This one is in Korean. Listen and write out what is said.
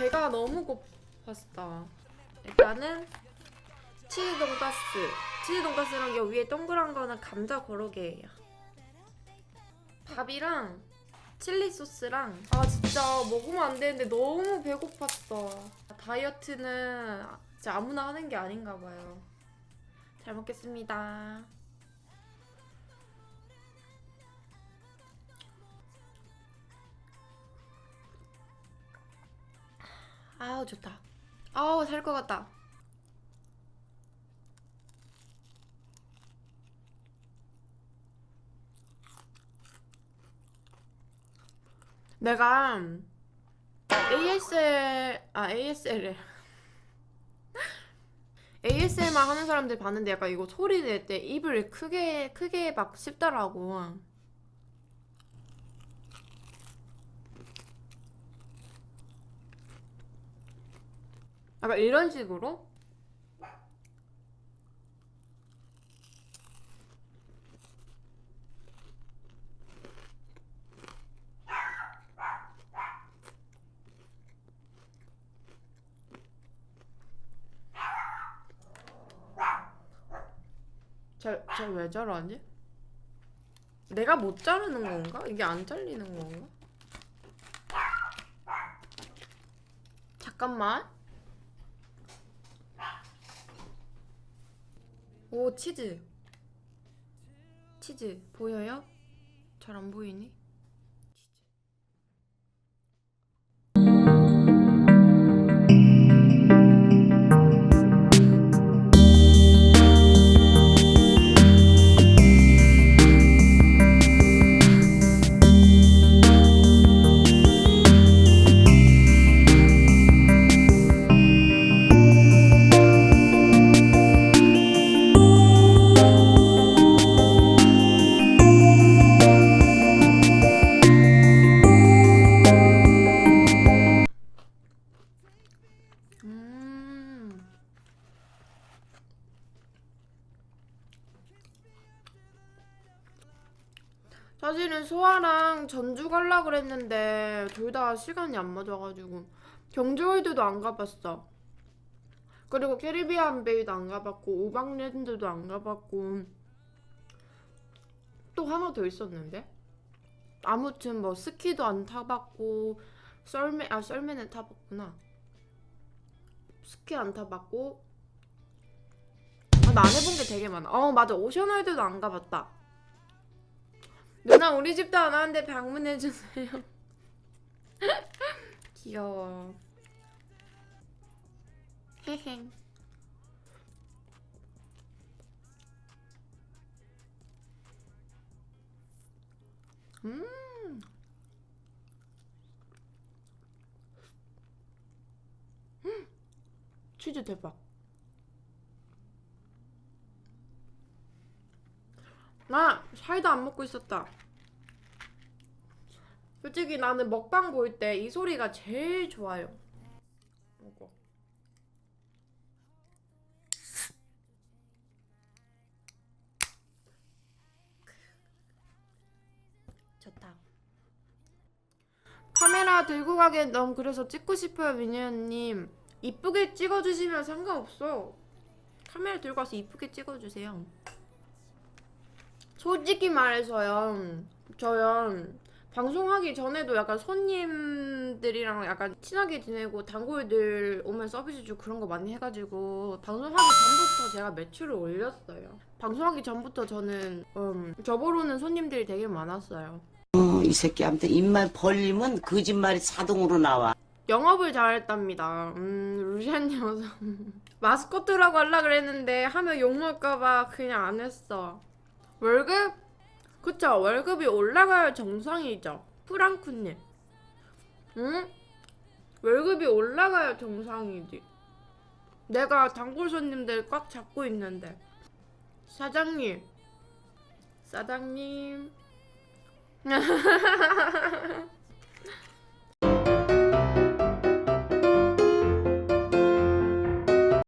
배가 너무 고팠다. 일단은 치즈 돈가스. 치즈 돈가스랑 여 위에 동그란 거는 감자 고로케예요. 밥이랑 칠리 소스랑 아 진짜 먹으면 안 되는데 너무 배고팠어. 다이어트는 진짜 아무나 하는 게 아닌가 봐요. 잘 먹겠습니다. 아우 좋다. 아우 살 것 같다. 내가 ASL 아 ASL을 ASMR 하는 사람들 봤는데 약간 이거 소리 낼 때 입을 크게 크게 막 씹더라고. 약간 이런 식으로? 쟤쟤왜 저러지? 내가 못 자르는 건가? 이게 안 잘리는 건가? 잠깐만. 오 치즈 치즈 보여요? 잘 안 보이니? 사실은 소아랑 전주 갈라 그랬는데 둘 다 시간이 안 맞아가지고 경주월드도 안 가봤어. 그리고 캐리비안 베이도 안 가봤고 오방랜드도 안 가봤고 또 하나 더 있었는데 아무튼 뭐 스키도 안 타봤고 썰매 아 썰매는 타봤구나. 스키 안 타봤고 아, 나 안 해본 게 되게 많아. 어 맞아 오션월드도 안 가봤다. 누나 우리 집도 안 왔는데 방문해 주세요. 귀여워. 헤헤. 음. 음. 치즈 대박. 나 사이다 안 먹고 있었다. 솔직히 나는 먹방 볼 때 이 소리가 제일 좋아요. 이거. 좋다. 카메라 들고 가기엔 너무 그래서 찍고 싶어요, 미니언님. 이쁘게 찍어주시면 상관없어. 카메라 들고 와서 이쁘게 찍어주세요. 솔직히 말해서요, 저요, 방송하기 전에도 약간 손님들이랑 약간 친하게 지내고 단골들 오면 서비스 주고 그런 거 많이 해가지고 방송하기 전부터 제가 매출을 올렸어요. 방송하기 전부터 저는 음, 저보러는 손님들이 되게 많았어요. 어, 이 새끼한테 입만 벌리면 거짓말이 자동으로 나와. 영업을 잘했답니다. 음, 루시안 녀석. 마스코트라고 하려 그랬는데 하면 욕먹을까봐 그냥 안 했어. 월급? 그쵸, 월급이 올라가야 정상이죠. 프랑쿠님. 응? 월급이 올라가야 정상이지. 내가 단골 손님들 꽉 잡고 있는데. 사장님. 사장님.